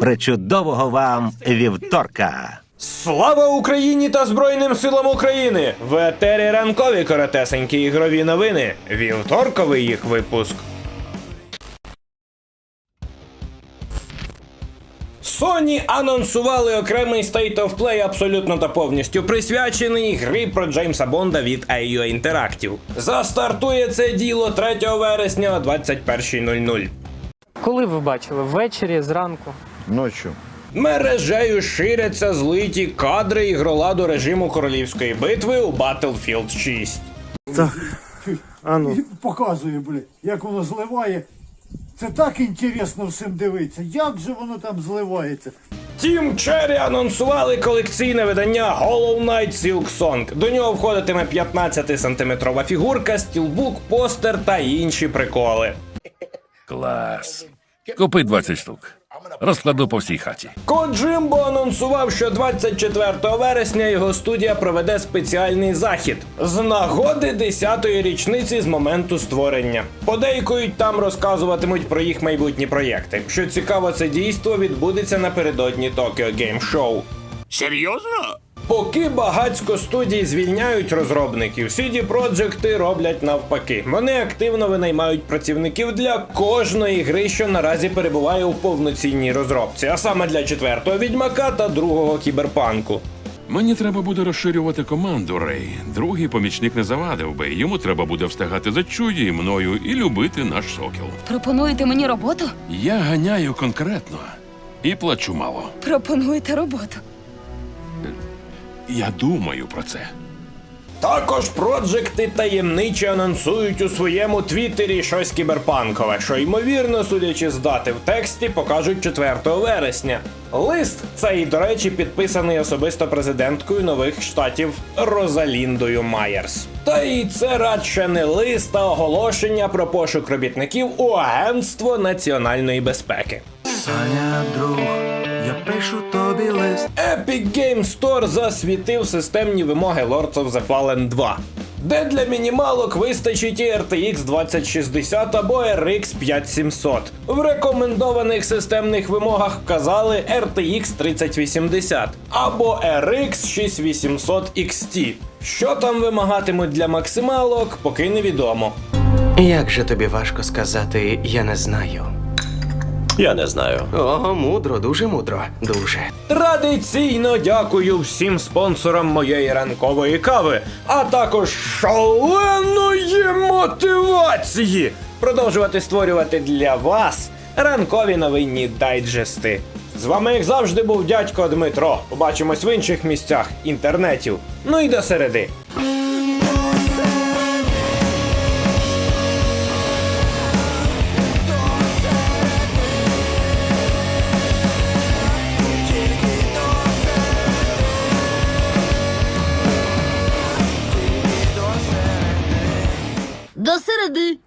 Причудового вам вівторка! Слава Україні та Збройним силам України! В етері ранкові коротесенькі ігрові новини. Вівторковий їх випуск. Sony анонсували окремий State of Play абсолютно та повністю присвячений грі про Джеймса Бонда від AIO Interactive. Застартує це діло 3 вересня о 21.00. Коли ви бачили? Ввечері, зранку. Ночью. Мережею ширяться злиті кадри ігроладу режиму королівської битви у Battlefield 6. І показує, блядь, як воно зливає. Це так інтересно всім дивитися. Як же воно там зливається? Тім Черрі анонсували колекційне видання Hollow Knight Silk Song. До нього входитиме 15-сантиметрова фігурка, стілбук, постер та інші приколи. Клас. Купи 20 штук. Розкладу по всій хаті. Коджимбо анонсував, що 24 вересня його студія проведе спеціальний захід з нагоди 10-ї річниці з моменту створення. Подейкують там розказуватимуть про їх майбутні проєкти. Що цікаво, це дійство відбудеться напередодні Токіо Гейм Шоу. Серйозно? Поки багацько студій звільняють розробників, CD Projekt роблять навпаки. Вони активно винаймають працівників для кожної гри, що наразі перебуває у повноцінній розробці, а саме для четвертого відьмака та другого кіберпанку. Мені треба буде розширювати команду, Рей. Другий помічник не завадив би. Йому треба буде встигати за чуді мною і любити наш сокіл. Пропонуєте мені роботу? Я ганяю конкретно і плачу мало. Пропонуєте роботу. Я думаю про це. Також проджекти таємниче анонсують у своєму твіттері щось кіберпанкове, що ймовірно, судячи з дати в тексті, покажуть 4 вересня. Лист цей, до речі, підписаний особисто президенткою нових штатів Розаліндою Майерс. Та і це радше не лист, а оголошення про пошук робітників у Агентство національної безпеки. Саня, друг, я пишу тобі лист. Epic Game Store засвітив системні вимоги Lords of the Fallen 2. Де для мінімалок вистачить і RTX 2060 або RX 5700. В рекомендованих системних вимогах вказали RTX 3080 або RX 6800 XT. Що там вимагатимуть для максималок, поки невідомо. Як же тобі важко сказати, я не знаю. Я не знаю. О, мудро, дуже мудро, дуже. Традиційно дякую всім спонсорам моєї ранкової кави, а також шаленої мотивації продовжувати створювати для вас ранкові новинні дайджести. З вами, як завжди, був дядько Дмитро. Побачимось в інших місцях інтернетів. Ну і до середи. До середи.